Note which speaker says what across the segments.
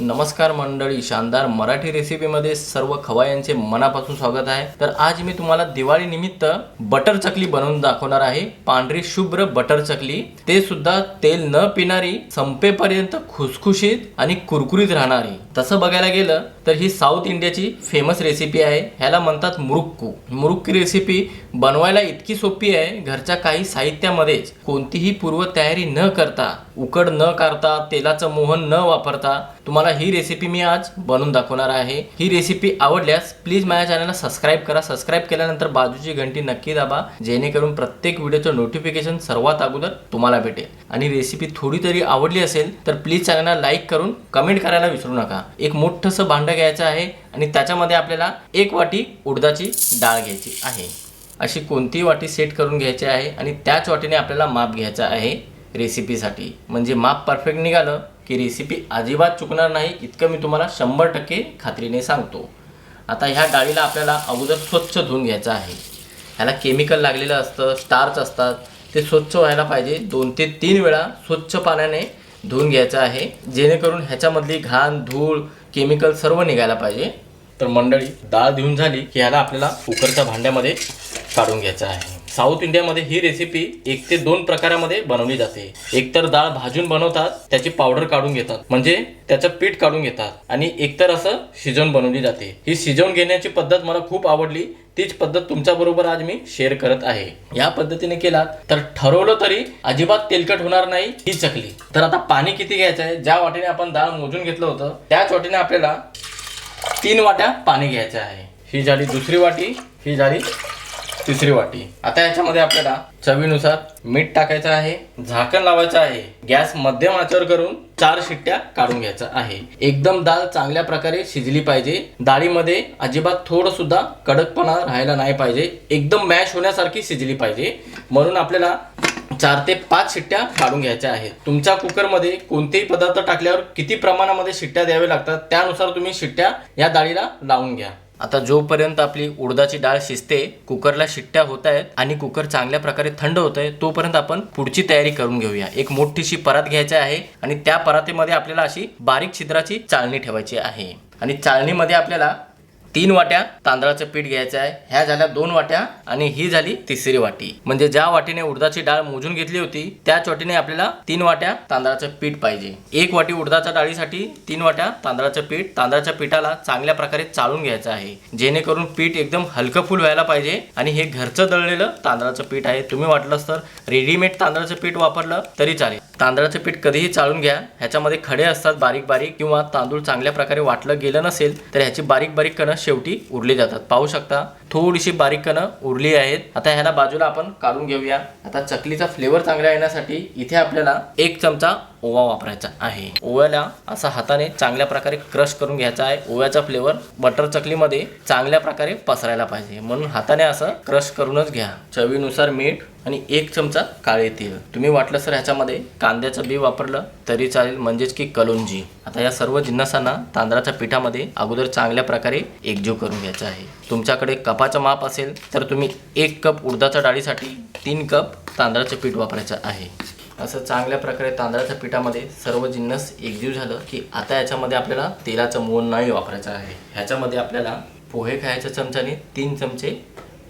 Speaker 1: नमस्कार मंडळी शानदार मराठी रेसिपीमध्ये सर्व खवायांचे मनापासून स्वागत आहे. तर आज मी तुम्हाला दिवाळी निमित्त बटर चकली बनवून दाखवणार आहे. पांढरी शुभ्र बटर चकली. ते सुद्धा तेल न पिणारी संपेपर्यंत खुसखुशीत आणि कुरकुरीत राहणारी. तसं बघायला गेलं तर ही साऊथ इंडियाची फेमस रेसिपी आहे. ह्याला म्हणतात मुरुक्कू. मुरुक्की रेसिपी बनवायला इतकी सोपी आहे घरच्या काही साहित्यामध्येच. कोणतीही पूर्वतयारी न करता उकड न काढता तेलाचं मोहन न वापरता तुम्हाला ही रेसिपी मी आज बनवून दाखवणार आहे. ही रेसिपी आवडल्यास प्लीज माझ्या चॅनलला सबस्क्राईब करा. सबस्क्राईब केल्यानंतर बाजूची घंटी नक्की दाबा जेणेकरून प्रत्येक व्हिडिओचं नोटिफिकेशन सर्वात अगोदर तुम्हाला भेटेल. आणि रेसिपी थोडी तरी आवडली असेल तर प्लीज चॅनलला लाईक करून कमेंट करायला विसरू नका. एक मोठंसं भांडं घ्यायचं आहे आणि त्याच्यामध्ये आपल्याला एक वाटी उडदाची डाळ घ्यायची आहे. अशी कोणतीही वाटी सेट करून घ्यायची आहे आणि त्याच वाटीने आपल्याला माप घ्यायचं आहे रेसिपीसाठी. म्हणजे माप परफेक्ट निघालं की रेसिपी अजिबात चुकणार नाही इतकं मी तुम्हाला शंभर टक्के खात्रीने सांगतो. आता ह्या डाळीला आपल्याला अगोदर स्वच्छ धुवून घ्यायचं आहे. ह्याला केमिकल लागलेलं असतं स्टार्च असतात. ते स्वच्छ व्हायला पाहिजे. दोन ते तीन वेळा स्वच्छ पाण्याने धुवून घ्यायचं आहे. जेणेकरून ह्याच्यामधली घाण धूळ केमिकल सर्व निघायला पाहिजे. तर मंडळी डाळ देऊन झाली की ह्याला आपल्याला कुकरच्या भांड्यामध्ये काढून घ्यायचं आहे. साऊथ इंडियामध्ये ही रेसिपी एक ते दोन प्रकारामध्ये बनवली जाते. एकतर डाळ भाजून बनवतात त्याची पावडर काढून घेतात म्हणजे त्याचं पीठ काढून घेतात आणि एकतर असं शिजवून बनवली जाते. ही शिजवून घेण्याची पद्धत मला खूप आवडली. तीच पद्धत तुमच्याबरोबर आज मी शेअर करत आहे. या पद्धतीने केलात तर ठरवलं तरी अजिबात तेलकट होणार नाही ही चकली. तर आता पाणी किती घ्यायचं आहे? ज्या वाटीने आपण डाळ मोजून घेतलं होतं त्याच वाटेने आपल्याला तीन वाट्या पाणी घ्यायचं आहे. ही झाली दुसरी वाटी ही झाली तिसरी वाटी. आता याच्यामध्ये आपल्याला चवीनुसार मीठ टाकायचं आहे झाकण लावायचं आहे. गॅस मध्यम आचर करून चार शिट्ट्या काढून घ्यायचं आहे. एकदम डाळ चांगल्या प्रकारे शिजली पाहिजे. डाळीमध्ये अजिबात थोडं सुद्धा कडकपणा राहायला नाही पाहिजे. एकदम मॅश होण्यासारखी शिजली पाहिजे. म्हणून आपल्याला चार ते पाच शिट्ट्या काढून घ्यायच्या आहेत. तुमच्या कुकरमध्ये कोणतेही पदार्थ टाकल्यावर किती प्रमाणामध्ये शिट्ट्या द्याव्या लागतात त्यानुसार तुम्ही शिट्ट्या या डाळीला लावून घ्या. आता जोपर्यंत आपली उडदाची डाळ शिजते कुकरला शिट्ट्या होत आहेत आणि कुकर चांगल्या प्रकारे थंड होत आहे तोपर्यंत आपण पुढची तयारी करून घेऊया. एक मोठीशी परात घ्यायची आहे आणि त्या परातीमध्ये आपल्याला अशी बारीक छिद्राची चाळणी ठेवायची आहे. आणि चाळणीमध्ये आपल्याला तीन वाट्या तांदळाचं पीठ घ्यायचं आहे. ह्या झाल्या दोन वाट्या आणि ही झाली तिसरी वाटी. म्हणजे ज्या वाटीने उडदाची डाळ मोजून घेतली होती त्याच वाटीने आपल्याला तीन वाट्या तांदळाचं पीठ पाहिजे. एक वाटी उडदाच्या डाळीसाठी तीन वाट्या तांदळाचं पीठ तांदळाच्या पिठाला चांगल्या प्रकारे चाळून घ्यायचं आहे. जेणेकरून पीठ एकदम हलकं फुल व्हायला पाहिजे आणि हे घरचं दळलेलं तांदळाचं पीठ आहे. तुम्ही वाटलंच तर रेडीमेड तांदळाचं पीठ वापरलं तरी चालेल. तांदळाचे पीठ कधीही चाळून घ्या. ह्याच्यामध्ये खडे असतात बारीक बारीक किंवा तांदूळ चांगल्या प्रकारे वाटलं गेलं नसेल तर ह्याची बारीक बारीक कणं शेवटी उरली जातात. पाहू शकता थोडीशी बारीक कणं उरली आहेत. आता ह्याला बाजूला आपण काढून घेऊया. आता चकलीचा फ्लेवर चांगला येण्यासाठी इथे आपल्याला एक चमचा ओवा वापरायचा आहे. ओव्याला असा हाताने चांगल्या प्रकारे क्रश करून घ्यायचा आहे. ओव्याचा फ्लेवर बटर चकलीमध्ये चांगल्या प्रकारे पसरायला पाहिजे. म्हणून हाताने असं क्रश करूनच घ्या. चवीनुसार मीठ आणि एक चमचा काळे तेल. तुम्ही वाटलं सर ह्याच्यामध्ये कांद्याचं बी वापरलं तरी चालेल. म्हणजेच की कलोंजी. आता या सर्व जिन्नसांना तांदळाच्या पिठामध्ये अगोदर चांगल्या प्रकारे एकजीव करून घ्यायचं आहे. तुमच्याकडे कपाचं माप असेल तर तुम्ही एक कप उडदाच्या डाळीसाठी तीन कप तांदळाचं पीठ वापरायचं आहे. असं चांगल्या प्रकारे तांदळाच्या पिठामध्ये सर्व जिन्नस एकजीव झालं की आता याच्यामध्ये आपल्याला तेलाचं मोहन नाही वापरायचं आहे. ह्याच्यामध्ये आपल्याला पोहे खायच्या चमच्याने तीन चमचे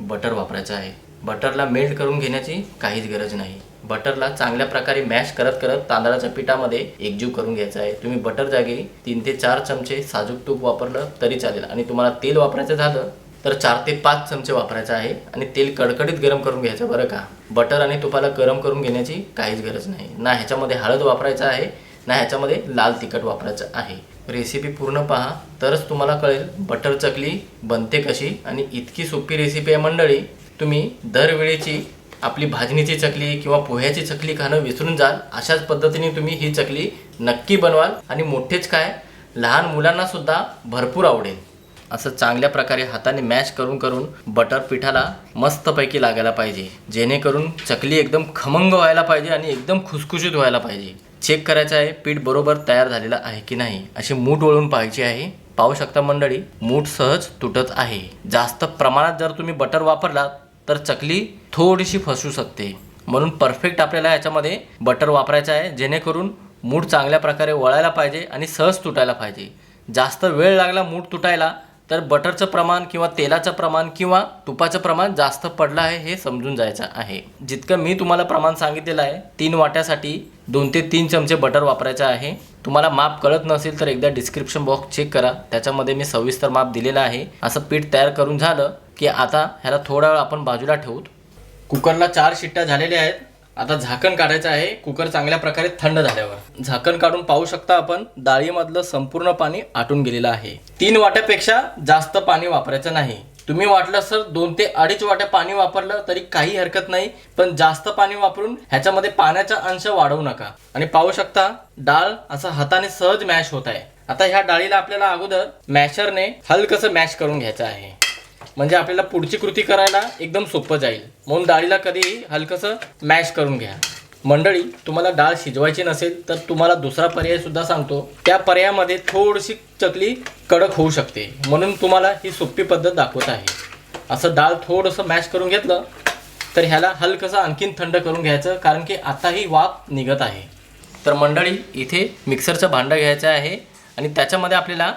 Speaker 1: बटर वापरायचं आहे. बटरला मेल्ट करून घेण्याची काहीच गरज नाही. बटरला चांगल्या प्रकारे मॅश करत करत तांदळाच्या पिठामध्ये एकजीव करून घ्यायचा आहे. तुम्ही बटर जागी तीन ते चार चमचे साजूक तूप वापरलं तरी चालेल आणि तुम्हाला तेल वापरायचं झालं तर चार ते पाच चमचे वापरायचं आहे आणि तेल कडकडीत गरम करून घ्यायचं बरं का. बटर आणि तुपाला गरम करून घेण्याची काहीच गरज नाही. ना ह्याच्यामध्ये हळद वापरायचं आहे ना ह्याच्यामध्ये लाल तिखट वापरायचं आहे. रेसिपी पूर्ण पहा तरच तुम्हाला कळेल बटर चकली बनते कशी आणि इतकी सोपी रेसिपी आहे मंडळी. तुम्ही दरवेळेची आपली भाजणीची चकली किंवा पोह्याची चकली खाणं विसरून जाल. अशाच पद्धतीने तुम्ही ही चकली नक्की बनवाल आणि मोठेच काय लहान मुलांना सुद्धा भरपूर आवडेल. असं चांगल्या प्रकारे हाताने मॅश करून करून बटर पिठाला मस्तपैकी लागायला पाहिजे. जेणेकरून चकली एकदम खमंग व्हायला पाहिजे आणि एकदम खुसखुशीत व्हायला पाहिजे. चेक करायचं आहे पीठ बरोबर तयार झालेलं आहे की नाही? अशी मूठ वळून पाहायची आहे. पाहू शकता मंडळी मूठ सहज तुटत आहे. जास्त प्रमाणात जर तुम्ही बटर वापरलात तर चकली थोडीशी फसू शकते. म्हणून परफेक्ट आपल्याला याच्यामध्ये बटर वापरायचं आहे जेणेकरून मूठ चांगल्या प्रकारे वळायला पाहिजे आणि सहज तुटायला पाहिजे. जास्त वेळ लागला मूठ तुटायला तर बटरचं प्रमाण किंवा तेलाचं प्रमाण किंवा तुपाचं प्रमाण जास्त पडलं आहे हे समजून जायचं आहे. जितकं मी तुम्हाला प्रमाण सांगितलेलं आहे तीन वाट्यासाठी दोन ते तीन चमचे बटर वापरायचं आहे. तुम्हाला माप कळत नसेल तर एकदा डिस्क्रिप्शन बॉक्स चेक करा. त्याच्यामध्ये मी सविस्तर माप दिलेलं आहे. असं पीठ तयार करून झालं की आता ह्याला थोडा वेळ आपण बाजूला ठेवू. कुकरला चार शिट्ट्या झालेल्या आहेत. आता झाकण काढायचं आहे. कुकर चांगल्या प्रकारे थंड झाल्यावर. झाकण काढून पाहू शकता आपण डाळीमधलं संपूर्ण पाणी आटून गेलेलं आहे. तीन वाट्यापेक्षा जास्त पाणी वापरायचं नाही. तुम्ही वाटलं सर दोन ते अडीच वाट्या पाणी वापरलं तरी काही हरकत नाही पण जास्त पाणी वापरून ह्याच्यामध्ये पाण्याचा अंश वाढवू नका. आणि पाहू शकता डाळ असं हाताने सहज मॅश होत आहे. आता ह्या डाळीला आपल्याला अगोदर मॅशरने हलकसं मॅश करून घ्यायचं आहे. म्हणजे आपल्याला पुढची कृती करायला एकदम सोपं जाईल. म्हणून डाळीला कधीही हलकंसं मॅश करून घ्या. मंडळी तुम्हाला डाळ शिजवायची नसेल तर तुम्हाला दुसरा पर्याय सुद्धा सांगतो. त्या पर्यायामध्ये थोडीशी चकली कडक होऊ शकते. म्हणून तुम्हाला ही सोपी पद्धत दाखवत आहे. असं डाळ थोडंसं मॅश करून घेतलं तर ह्याला हलकंसं आणखीन थंड करून घ्यायचं कारण की आताही वाफ निघत आहे. तर मंडळी इथे मिक्सरचं भांडं घ्यायचं आहे आणि त्याच्यामध्ये आपल्याला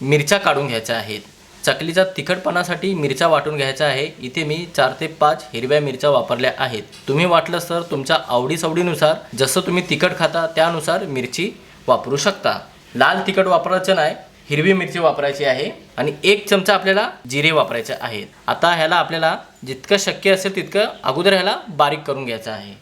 Speaker 1: मिरच्या काढून घ्यायच्या आहेत. चकलीच्या तिखटपणासाठी मिरच्या वाटून घ्यायचा आहे. इथे मी चार ते पाच हिरव्या मिरच्या वापरल्या आहेत. तुम्ही वाटलं तर तुमच्या आवडीसवडीनुसार जसं तुम्ही तिखट खाता त्यानुसार मिरची वापरू शकता. लाल तिखट वापरायचं नाही हिरवी मिरची वापरायची आहे आणि एक चमचा आपल्याला जिरे वापरायचे आहेत. आता ह्याला आपल्याला जितकं शक्य असेल तितकं अगोदर ह्याला बारीक करून घ्यायचं आहे.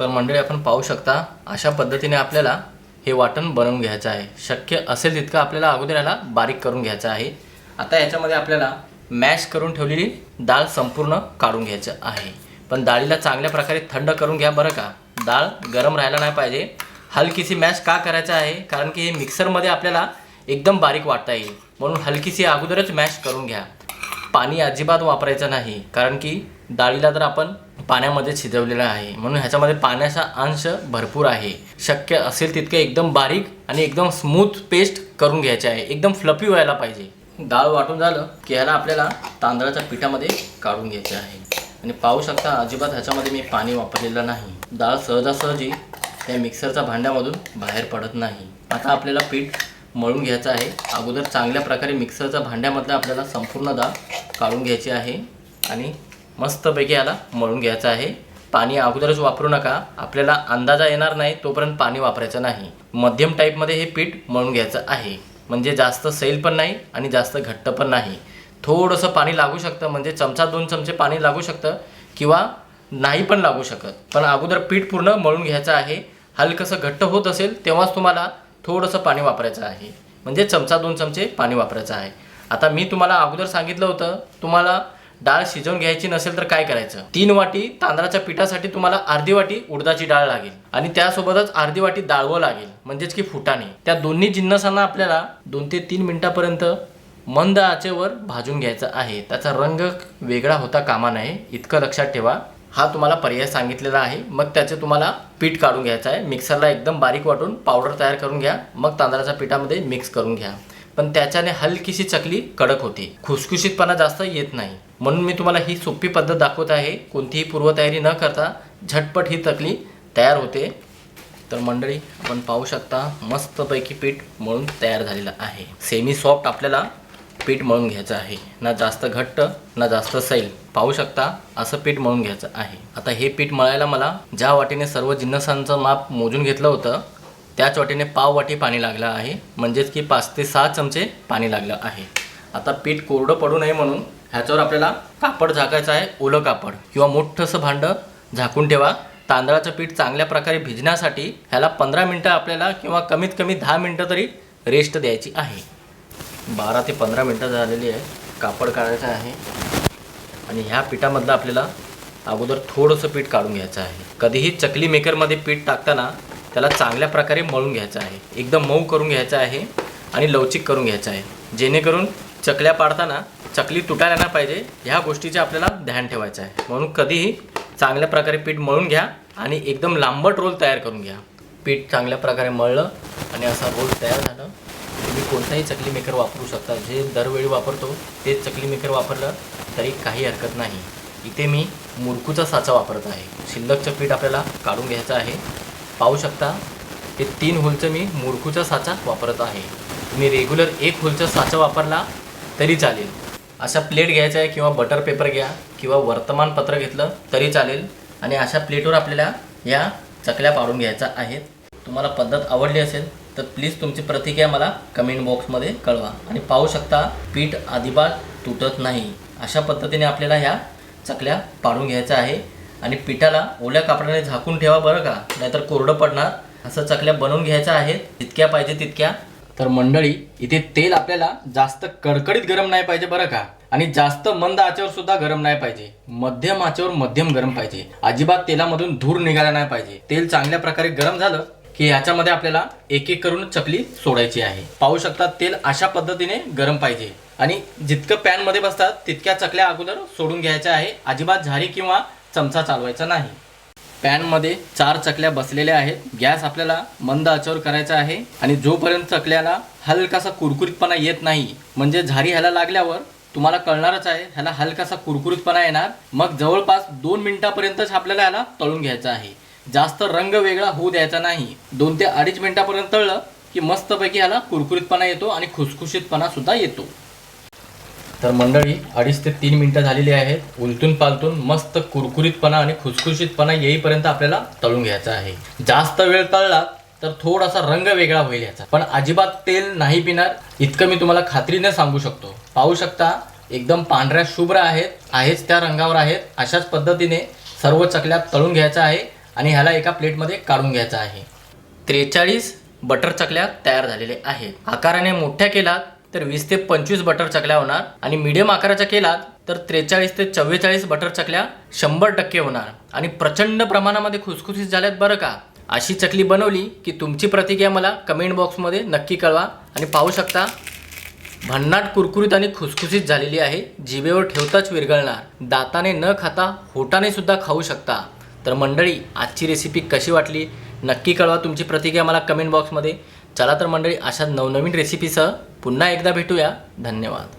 Speaker 1: तर मंडळी आपण पाहू शकता अशा पद्धतीने आपल्याला हे वाटण बनवून घ्यायचं आहे. शक्य असेल तितकं आपल्याला अगोदर ह्याला बारीक करून घ्यायचं आहे. आता याच्यामध्ये आपल्याला मॅश करून ठेवलेली डाळ संपूर्ण काढून घ्यायचं आहे. पण डाळीला चांगल्या प्रकारे थंड करून घ्या बरं का. डाळ गरम राहायला नाही पाहिजे. हलकीशी मॅश का करायचं आहे? कारण की हे मिक्सरमध्ये आपल्याला एकदम बारीक वाटता येईल. म्हणून हलकीशी अगोदरच मॅश करून घ्या. पाणी अजिबात वापरायचं नाही. कारण की डाळीला तर आपण पाण्यामध्ये शिजवलेलं आहे. म्हणून ह्याच्यामध्ये पाण्याचा अंश भरपूर आहे. शक्य असेल तितके एकदम बारीक आणि एकदम स्मूथ पेस्ट करून घ्यायचे आहे. एकदम फ्लपी व्हायला पाहिजे. डाळ वाटून झालं की ह्याला आपल्याला तांदळाच्या पिठामध्ये काढून घ्यायचे आहे. आणि पाहू शकता अजिबात ह्याच्यामध्ये मी पाणी वापरलेलं नाही. डाळ सहजासहजी त्या मिक्सरच्या भांड्यामधून बाहेर पडत नाही. आता आपल्याला पीठ मळून घ्यायचं आहे. अगोदर चांगल्या प्रकारे मिक्सरच्या भांड्यामधला आपल्याला संपूर्ण डाळ काढून घ्यायची आहे. आणि मस्तपैकी याला मळून घ्यायचं आहे. पाणी अगोदरच वापरू नका. आपल्याला अंदाजा येणार नाही तोपर्यंत पाणी वापरायचं नाही. मध्यम टाईपमध्ये हे पीठ मळून घ्यायचं आहे. म्हणजे जास्त सैल पण नाही आणि जास्त घट्ट पण नाही. थोडंसं पाणी लागू शकतं म्हणजे चमचा दोन चमचे पाणी लागू शकतं किंवा नाही पण लागू शकत. पण अगोदर पीठ पूर्ण मळून घ्यायचं आहे. हलकंसं घट्ट होत असेल तेव्हाच तुम्हाला थोडंसं पाणी वापरायचं आहे. म्हणजे चमचा दोन चमचे पाणी वापरायचं आहे. आता मी तुम्हाला अगोदर सांगितलं होतं तुम्हाला डाळ शिजवून घ्यायची नसेल तर काय करायचं? तीन वाटी तांदळाच्या पिठासाठी तुम्हाला अर्धी वाटी उडदाची डाळ लागेल आणि त्यासोबतच अर्धी वाटी डाळवं लागेल म्हणजेच की फुटाणे. त्या दोन्ही जिन्नसांना आपल्याला दोन ते तीन मिनिटापर्यंत मंद आचेवर भाजून घ्यायचा आहे. त्याचा रंग वेगळा होता कामा नये इतकं लक्षात ठेवा. हा तुम्हाला पर्याय सांगितलेला आहे. मग त्याचे तुम्हाला पीठ काढून घ्यायचं आहे. मिक्सरला एकदम बारीक वाटून पावडर तयार करून घ्या. मग तांदळाच्या पिठामध्ये मिक्स करून घ्या. पण त्याच्याने हलकीशी चकली कडक होते. खुसखुशीतपणा जास्त येत नाही. म्हणून मी तुम्हाला ही सोपी पद्धत दाखवत आहे. कोणतीही पूर्वतयारी न करता झटपट ही चकली तयार होते. तर मंडळी आपण पाहू शकता मस्तपैकी पीठ मळून तयार झालेलं आहे. सेमी सॉफ्ट आपल्याला पीठ मळून घ्यायचं आहे. ना जास्त घट्ट ना जास्त सैल. पाहू शकता असं पीठ मळून घ्यायचं आहे. आता हे पीठ मळायला मला ज्या वाटीने सर्व जिन्नसांचं माप मोजून घेतलं होतं त्याच वाटीने पाव वाटी पाणी लागलं आहे. म्हणजेच की पाच ते सहा चमचे पाणी लागलं आहे. आता पीठ कोरडं पडू नये म्हणून ह्याच्यावर आपल्याला कापड झाकायचं आहे ओलं कापड किंवा मोठंसं भांडं झाकून ठेवा. तांदळाचं पीठ चांगल्या प्रकारे भिजण्यासाठी ह्याला पंधरा मिनटं आपल्याला किंवा कमीत कमी दहा मिनटं तरी रेस्ट द्यायची आहे. बारा ते पंधरा मिनटं झालेली आहे. कापड काढायचं आहे. आणि ह्या पिठामधलं आपल्याला अगोदर थोडंसं पीठ काढून घ्यायचं आहे. कधीही चकली मेकरमध्ये पीठ टाकताना त्याला चांगल्या प्रकारे मळून घ्यायचं आहे. एकदम मऊ करून घ्यायचं आहे आणि लवचिक करून घ्यायचं आहे. जेणेकरून चकल्या पाडताना चकली तुटायला नाही पाहिजे. ह्या गोष्टीचे आपल्याला ध्यान ठेवायचं आहे. म्हणून कधीही चांगल्या प्रकारे पीठ मळून घ्या आणि एकदम लांबट रोल तयार करून घ्या. पीठ चांगल्या प्रकारे मळलं आणि असा रोल तयार झालं. तुम्ही कोणताही चकली मेकर वापरू शकता. जे दरवेळी वापरतो तेच चकली मेकर वापरलं तरी काही हरकत नाही. इथे मी मुरकूचा साचा वापरत आहे. शिल्लकचं पीठ आपल्याला काढून घ्यायचं आहे. पाहू शकता हे तीन होलचं मी मुरकूचा साचा वापरत आहे. तुम्ही रेग्युलर एक होलचा साचा वापरला तरी चालेल. अशा प्लेट घ्यायचा आहे किंवा बटर पेपर घ्या किंवा वर्तमानपत्र घेतलं तरी चालेल. आणि अशा प्लेटवर आपल्याला या चकल्या पाडून घ्यायच्या आहेत. तुम्हाला पद्धत आवडली असेल तर प्लीज तुमची प्रतिक्रिया मला कमेंट बॉक्समध्ये कळवा. आणि पाहू शकता पीठ अजिबात तुटत नाही. अशा पद्धतीने आपल्याला ह्या चकल्या पाडून घ्यायच्या आहे. आणि पिठाला ओल्या कापडाने झाकून ठेवा बरं का? नाहीतर कोरडं पडणार. असं चकल्या बनवून घ्यायच्या आहेत. जितक्या पाहिजे तितक्या तर मंडळी इथे तेल आपल्याला जास्त कडकडीत गरम नाही पाहिजे बरं का? आणि जास्त मंद आचेवर सुद्धा गरम नाही पाहिजे. मध्यम आचेवर मध्यम गरम पाहिजे. अजिबात तेलामधून धूर निघाला नाही पाहिजे. तेल चांगल्या प्रकारे गरम झालं की याच्यामध्ये आपल्याला एक एक करून चकली सोडायची आहे. पाहू शकता तेल अशा पद्धतीने गरम पाहिजे. आणि जितकं पॅनमध्ये बसतात तितक्या चकल्या अगोदर सोडून घ्यायच्या आहे. अजिबात झारी किंवा चमचा चालवायचा नाही. पॅनमध्ये चार चकल्या बसलेल्या आहेत. गॅस आपल्याला मंद आचेवर करायचा आहे. आणि जोपर्यंत चकल्याला हलकासा कुरकुरीतपणा येत नाही म्हणजे झारी ह्याला लागल्यावर तुम्हाला कळणारच आहे ह्याला हलकासा कुरकुरीतपणा येणार. मग जवळपास दोन मिनिटापर्यंतच आपल्याला ह्याला तळून घ्यायचा आहे. जास्त रंग वेगळा होऊ द्यायचा नाही. दोन ते अडीच मिनिटापर्यंत तळलं की मस्तपैकी ह्याला कुरकुरीतपणा येतो आणि खुसखुशीतपणा सुद्धा येतो. तर मंडळी अडीच ते तीन मिनटं झालेली आहेत. उलटून पालतून मस्त कुरकुरीतपणा आणि खुसखुशीतपणा येईपर्यंत आपल्याला तळून घ्यायचा आहे. जास्त वेळ तळला तर थोडासा रंग वेगळा होईल याचा. पण अजिबात तेल नाही पिणार. इतकं मी तुम्हाला खात्रीने सांगू शकतो. पाहू शकता एकदम पांढऱ्या शुभ्र आहेत. आहेच त्या रंगावर आहेत. अशाच पद्धतीने सर्व चकल्या तळून घ्यायचा आहे आणि ह्याला एका प्लेटमध्ये काढून घ्यायचं आहे. त्रेचाळीस बटर चकल्या तयार झालेल्या आहेत. आकाराने मोठ्या केलात. तर वीस ते पंचवीस बटर चकल्या होणार आणि मीडियम आकाराच्या केलात तर त्रेचाळीस ते चव्वेचाळीस बटर चकल्या शंभर टक्के होणार. आणि प्रचंड प्रमाणामध्ये खुसखुशीत झाल्यात बरं का? अशी चकली बनवली की तुमची प्रतिक्रिया मला कमेंट बॉक्समध्ये नक्की कळवा आणि पाहू शकता भन्नाट कुरकुरीत आणि खुसखुशीत झालेली आहे जिभेवर ठेवताच विरघळणार. दाताने न खाता होटाने सुद्धा खाऊ शकता. तर मंडळी आजची रेसिपी कशी वाटली? नक्की कळवा तुमची प्रतिक्रिया मला कमेंट बॉक्समध्ये चला तर मंडळी अशा नवनवीन रेसिपीसह पुन्हा एकदा भेटूया. धन्यवाद.